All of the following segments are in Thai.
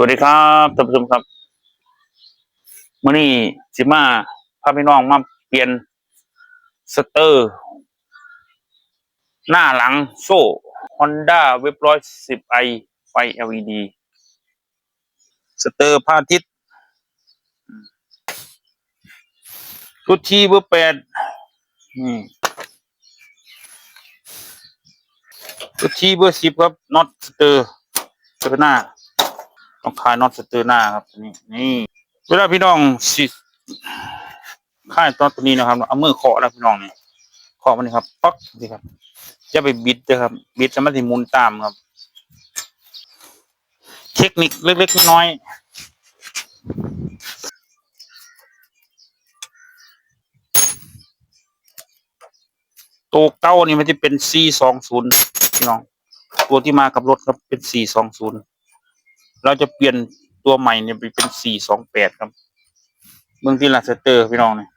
วัสดีครับท่านผู้ชมครับมื่อนี้สิมาพาพี่น้องมาเปลี่ยนสเตอร์ หน้าหลังโซ่ Honda เว็บร้อยสิบไอไฟ LED สเตอร์พาทิตย์รุดชีเบอร์แปดนี่รุดชีเบอร์สิบครับน็อตสเตอร์เตอหน้า ต้องคลายน็อตสเตอร์หน้าครับนี่นี่ เวลาพี่น้องสิคลายน็อตตัวนี้นะครับเอามือเคาะแล้วพี่น้องเนี่ยเคาะมันนี่ครับป๊อกนี่ครับจะไปบิดนะครับ บิดแล้วมันจะมุนตามครับ เทคนิคเล็กๆน้อยตัวเก้านี่มันจะเป็น C สองศูนย์พี่น้อง ตัวที่มากับรถครับเป็น C สองศูนย์ เราจะเปลี่ยนตัวใหม่เนี่ยไปเป็นสี่สองแปดครับเบื้องที่ลาสเตอร์พี่น้องเนี่ย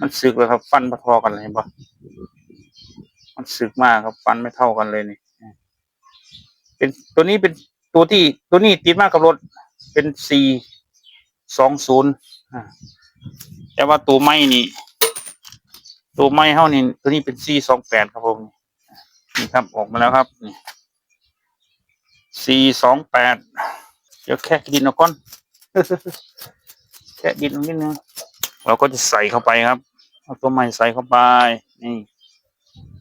มันสึกเลยครับ ฟันพอกันเลยเห็นปะมันสึกมากครับ ฟันไม่เท่ากันเลยนี่เป็นตัวนี้เป็นตัวที่ตัวนี้ติดมากกับรถเป็นสี่สองศูนย์แต่ว่าตัวไม่นี่ ตัวไม่เท่านี่ตัวนี้เป็นสี่สองแปดครับผมนี่ครับออกมาแล้วครับนี่ สี่สองแปดเดี๋ยวแค่ดินเอาก้อนแค่ดินตรงนิดนึงเราก็จะใส่เข้าไปครับเอาตัวใหม่ใส่เข้าไปนี่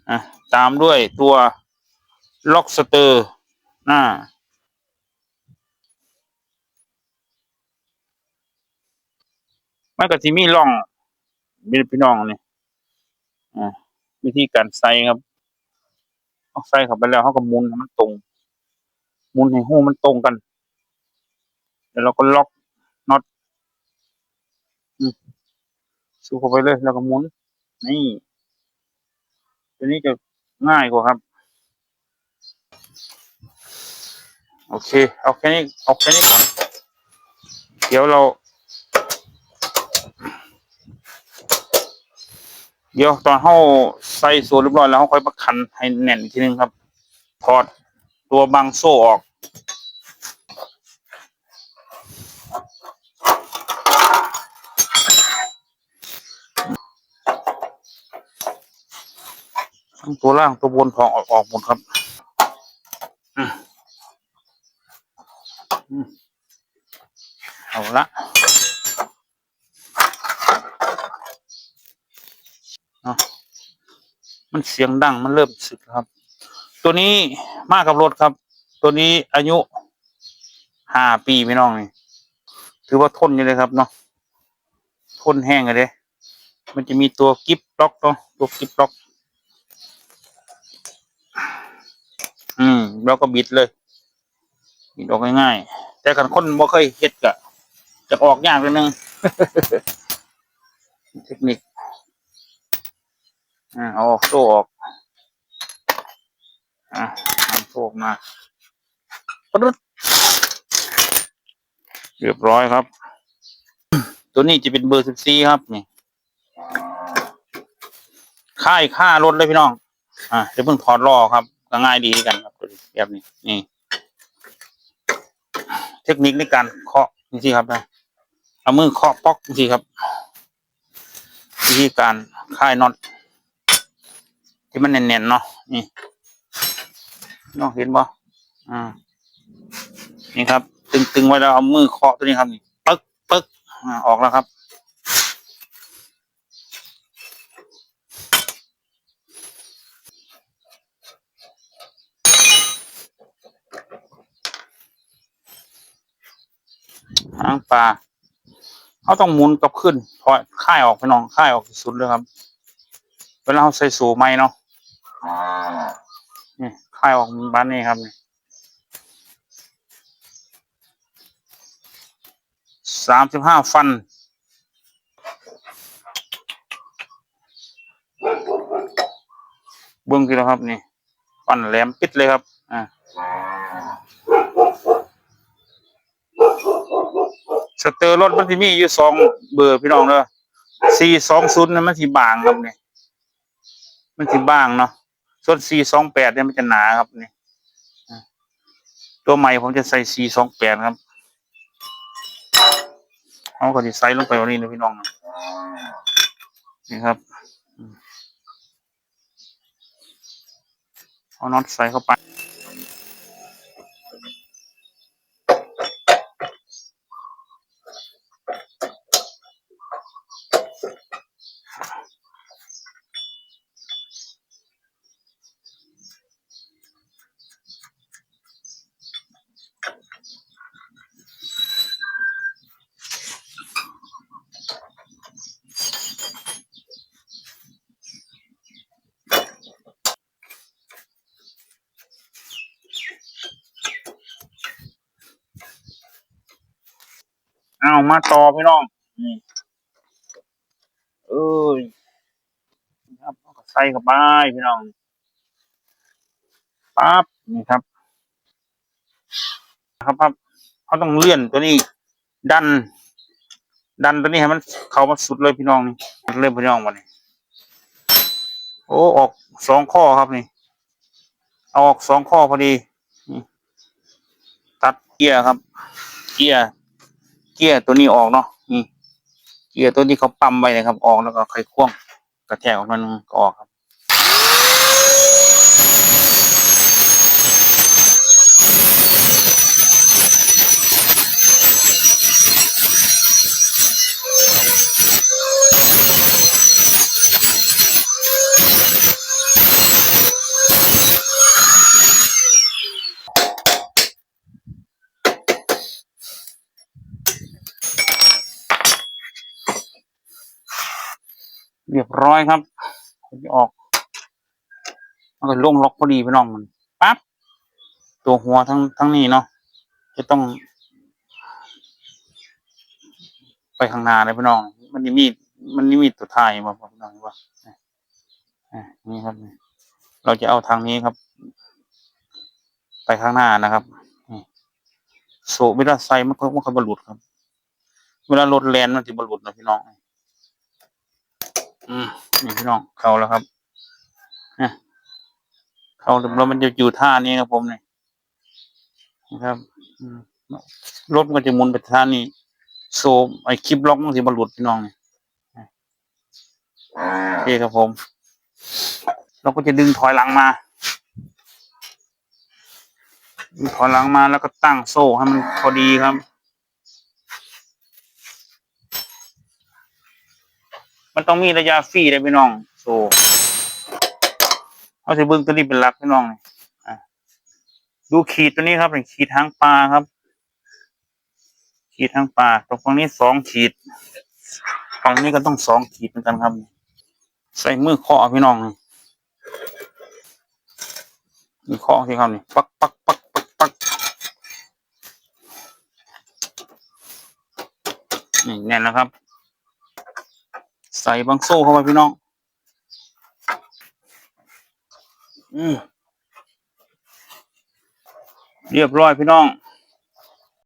อะตามด้วยตัวล็อกสเตอร์หน้ามันก็ที่มีร่องมีพี่น้องนี่อ่าวิธีการใส่ครับเอาใส่เข้าไปแล้วเขาก็หมุนให้มันตรง หมุนให้หูมันตรงกันแล้วเราก็ล็อกน็อตสู้เข้าไปเลยแล้วก็หมุน นี่ตัวนี้จะง่ายกว่าครับ โอเค เอาแค่นี้ เอาแค่นี้ก่อน เดี๋ยวเรา เดี๋ยวตอนเข้าใส่ส่วนเรียบร้อยแล้วเขาค่อยมาขันให้แน่นอีกทีนึงครับ ถอด ตัวบังโซ่ออกทั้งตัวล่างตัวบนถอดออกออกหมดครับอืมอืมเอาละเอามันเสียงดังมันเริ่มสึกครับ ตัวนี้มากับรถครับ ตัวนี้อายุห้าปีพี่น้องนี่ถือว่าทนอยู่เลยครับเนาะทนแห้งเลยเด้มันจะมีตัวกิฟล็อกเนาะตัวกิฟล็อก อืมแล้วก็บิดเลยบิดออกง่ายๆแต่กันคนบ่เคยเฮ็ดกะจะออกยากนิดนึงเทคนิคอ่าเอาโซ่ออก อ่าทำโซ่ออกมาปึ๊ดเรียบร้อยครับ ตัวนี้จะเป็นเบอร์สิบสี่ครับนี่ค่ายค่ารถเลยพี่น้อง อ่าเดี๋ยวเพิ่งถอดล้อครับก็ง่ายดีกันครับแบบนี้นี่ เทคนิคในการเคาะนี่สิครับนะเอามือเคาะป๊อกนี่สิครับวิธีการคลายน็อตที่มันแน่นๆเนาะนี่ น้องเห็นบ่อ่า นี่ครับ ตึงๆไว้แล้วเอามือเคาะตัวนี้ครับนี่ปึ๊กปึ๊กอ่าออกแล้วครับ หางปลาเขาต้องหมุนกลับขึ้นถอยค่ายออกไปน้องค่ายออกสุดเลยครับ เวลาเขาใส่สูไม้เนาะ ค่ายออกบ้านนี้ครับสามสิบห้าฟัน เบิ้องทีแล้วครับนี่ฟันแหลมปิดเลยครับ อ่าสเตอร์รถมันที่มีอยู่สองเบอร์พี่น้องเด้อสี่สองศูนย์นั้นมันที่บางครับเนี่ยมันที่บางเนาะ ส่วนสี่สองแปดเนี่ยมันจะหนาครับนี่ตัวใหม่ผมจะใส่สี่สองแปดครับเอาก็จะใส่ลงไปวันนี้นะพี่น้องนี่ครับเอาน็อตใส่เข้าไป อามาต่อพี่น้องนี่เอ้ยนะครับใส่เข้าไปพี่น้องปั๊บนี่ครับ ครับครับเขาต้องเลื่อนตัวนี้ ดัน ดันตัวนี้ให้มันเข้ามาสุดเลยพี่น้องนี่เริ่มพี่น้องมานี่โอ้ออกสองข้อครับนี่เอาออกสองข้อพอดี ตัดเกียร์ครับ เกียร์ เกียร์ตัวนี้ออกเนาะนี่เกียร์ตัวที่เขาปั๊มไว้นะครับ ออกแล้วก็ไขควงกระแทกออกมันก็ออกครับ บร้อยครับจะออกมันก็ลงล็อกพอดีพี่น้องมันปั๊บตัวหัวทั้งทั้งนี้เนาะจะต้อง ไปข้างหน้าเลยพี่น้อง มันนี่มีมันนี่มีตัวท้ายมาพี่น้องว่านี่ครับเราจะเอาทางนี้ครับ ไปข้างหน้านะครับนี่โซเวลาใส่มันก็มันก็บรรลุดครับ เวลารถแลนมันจะบรรลุดนะพี่น้อง อืมนี่พี่น้องเข้าแล้วครับเนี่ยเข้าแล้วมันจะอยู่ท่านี้ครับผมเนี่ยนะครับรถมันก็จะมุนไปท่านี้โซไอคลิปล็อกมันจะบรรลุดพี่น้องเนี่ยโอเคครับผม เราก็จะดึงถอยหลังมา ถอยหลังมาแล้วก็ตั้งโซ่ให้มันพอดีครับ มันต้องมีระยะฟรีเลยพี่น้องโซ่เอาสิเบิ้งตัวนี้เป็นหลักพี่น้องนี่อะดูขีดตัวนี้ครับเป็นขีดทางปลาครับ ขีดทางปลาตรงฝั่งนี้สองขีดฝั่งนี้ก็ต้องสองขีดเหมือนกันครับ ใส่มือเคาะพี่น้องนี่มือเคาะที่เขานี่ปักปักปักปักปักนี่แน่นแล้วครับ ใส่บางโซ่เข้าไปพี่น้อง อืมเรียบร้อยพี่น้อง